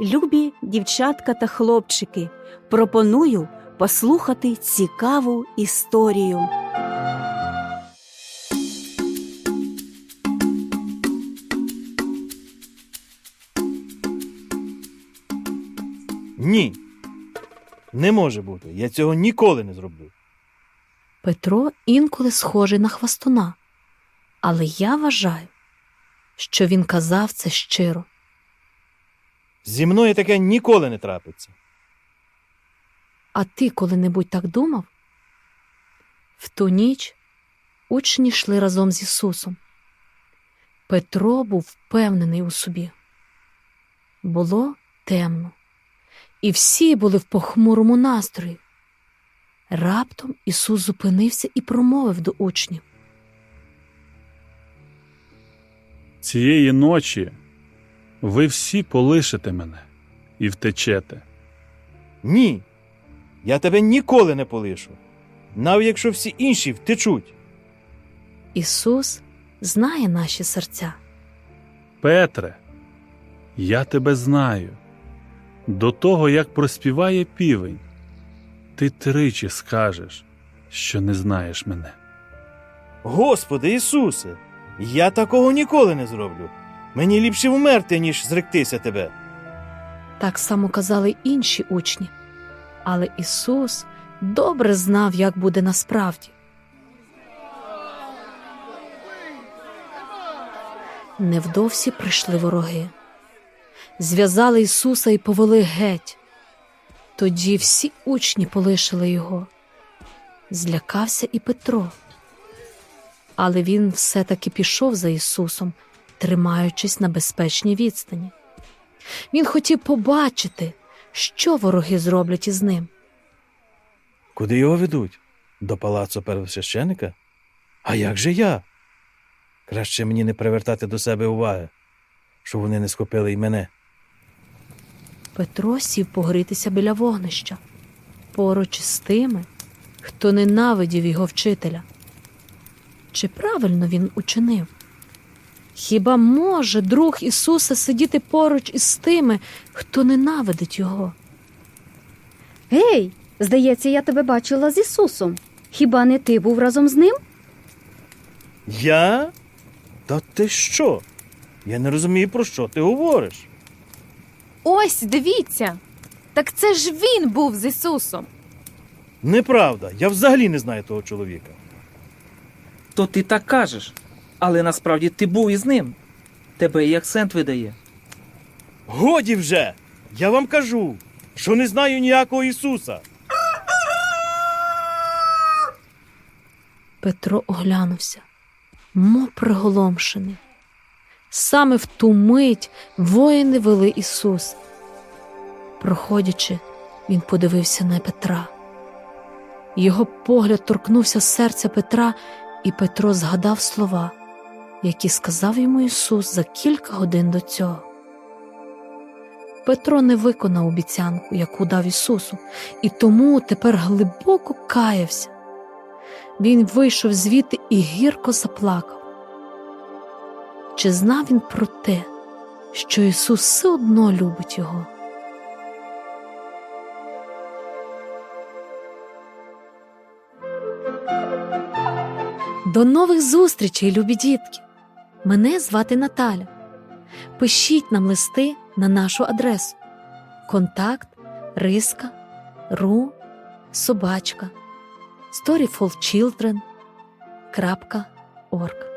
Любі дівчатка та хлопчики, пропоную послухати цікаву історію. Ні. Не може бути. Я цього ніколи не зроблю. Петро інколи схожий на хвастуна, але я вважаю, що він казав це щиро. Зі мною таке ніколи не трапиться. А ти коли-небудь так думав? В ту ніч учні йшли разом з Ісусом. Петро був впевнений у собі. Було темно, і всі були в похмурому настрої. Раптом Ісус зупинився і промовив до учнів. Цієї ночі ви всі полишите мене і втечете. Ні. Я тебе ніколи не полишу. Навіть якщо всі інші втечуть. Ісус знає наші серця. Петре, я тебе знаю. До того, як проспіває півень, ти тричі скажеш, що не знаєш мене. Господи Ісусе, я такого ніколи не зроблю. Мені ліпше вмерти, ніж зректися тебе. Так само казали інші учні. Але Ісус добре знав, як буде насправді. Невдовзі прийшли вороги. Зв'язали Ісуса і повели геть. Тоді всі учні полишили його. Злякався і Петро. Але він все-таки пішов за Ісусом, тримаючись на безпечній відстані. Він хотів побачити, що вороги зроблять із ним. Куди його ведуть? До палацу первосвященика? А як же я? Краще мені не привертати до себе уваги, щоб вони не схопили й мене. Петро сів погрітися біля вогнища, поруч з тими, хто ненавидів його вчителя. Чи правильно він учинив? Хіба може друг Ісуса сидіти поруч із тими, хто ненавидить його? Гей, здається, я тебе бачила з Ісусом. Хіба не ти був разом з ним? Я? Та ти що? Я не розумію, про що ти говориш. Ось дивіться. Так це ж він був з Ісусом. Неправда, я взагалі не знаю того чоловіка. То ти так кажеш, але насправді ти був із ним. Тебе і акцент видає. Годі вже! Я вам кажу, що не знаю ніякого Ісуса. Петро оглянувся, мов приголомшений. Саме в ту мить воїни вели Ісус. Проходячи, він подивився на Петра. Його погляд торкнувся серця Петра, і Петро згадав слова, які сказав йому Ісус за кілька годин до цього. Петро не виконав обіцянку, яку дав Ісусу, і тому тепер глибоко каявся. Він вийшов звідти і гірко заплакав. Чи знав він про те, що Ісус все одно любить його? До нових зустрічей, любі дітки! Мене звати Наталя. Пишіть нам листи на нашу адресу контакт риска ру собачка storyfulchildren.org